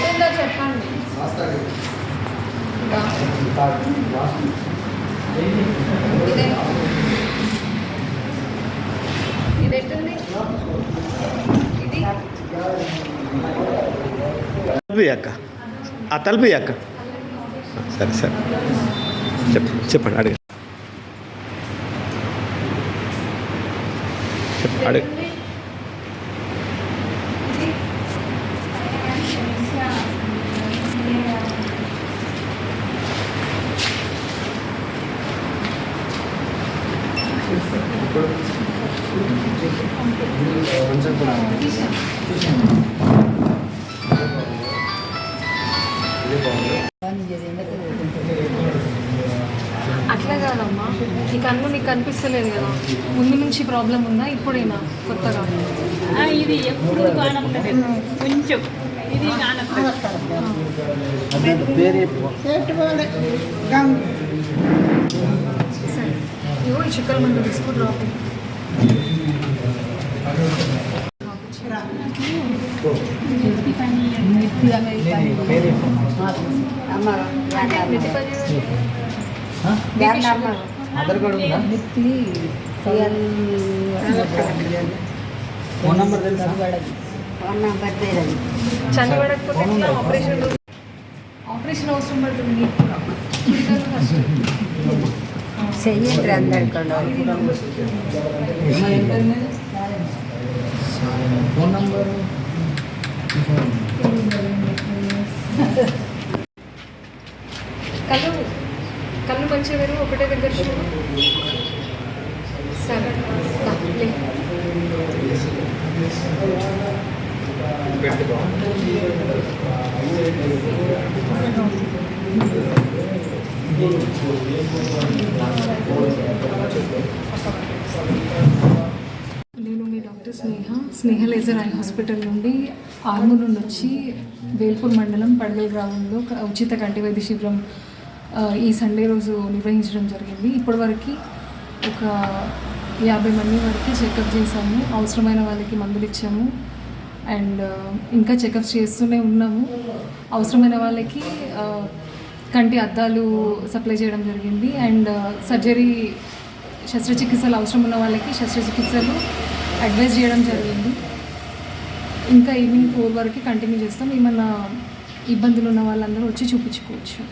ఎట్లుందో చెప్పండి. ఇది. ఎట్టుంది ఇది? తలుపు అక్క ఆ తలుపు అక్క సరే సరే. చెప్ చెప్పండి అడగ చెప్ప అడగ అట్లా కాదమ్మా. ఈ కన్ను నీకు కనిపిస్తలేదు కదా. ముందు నుంచి ప్రాబ్లం ఉందా? ఇప్పుడేనా? కొత్తగా? ఇది ఎప్పుడు కొంచెం. ఇది చుక్కల మందు కార్డు ఉందా ఫోన్ నంబర్ తెలుసా చలి పడకపోతే ఎట్లా ఆపరేషన్ ఆపరేషన్ అవసరం పడుతుంది. నీకు కూడా. చెయ్యండి అందరికన్నా ఫోన్ నంబర్ కళ్ళు కళ్ళు మంచిగా వేరు ఒకటే దగ్గర సరే పెట్టుకో నేను మీ doctor Sneha. Sneha laser eye hospital నుండి ఆర్మూర్ నుండి వచ్చి వేల్పూర్ మండలం పడగల్ గ్రామంలో ఉచిత కంటి వైద్య శిబిరం ఈ సండే రోజు నిర్వహించడం జరిగింది. ఇప్పటివరకు ఒక యాభై మంది వరకు చెకప్ చేశాము. అవసరమైన వాళ్ళకి మందులు ఇచ్చాము. అండ్ ఇంకా చెకప్స్ చేస్తూనే ఉన్నాము. అవసరమైన వాళ్ళకి కంటి అద్దాలు సప్లై చేయడం జరిగింది. అండ్ uh, సర్జరీ శస్త్రచికిత్సలు అవసరం ఉన్న వాళ్ళకి శస్త్రచికిత్సలు అడ్వైజ్ చేయడం జరిగింది. ఇంకా ఈవినింగ్ ఫోర్ వరకు కంటిన్యూ చేస్తాం. ఏమన్నా ఇబ్బందులు ఉన్న వాళ్ళందరూ వచ్చి చూపించుకోవచ్చు.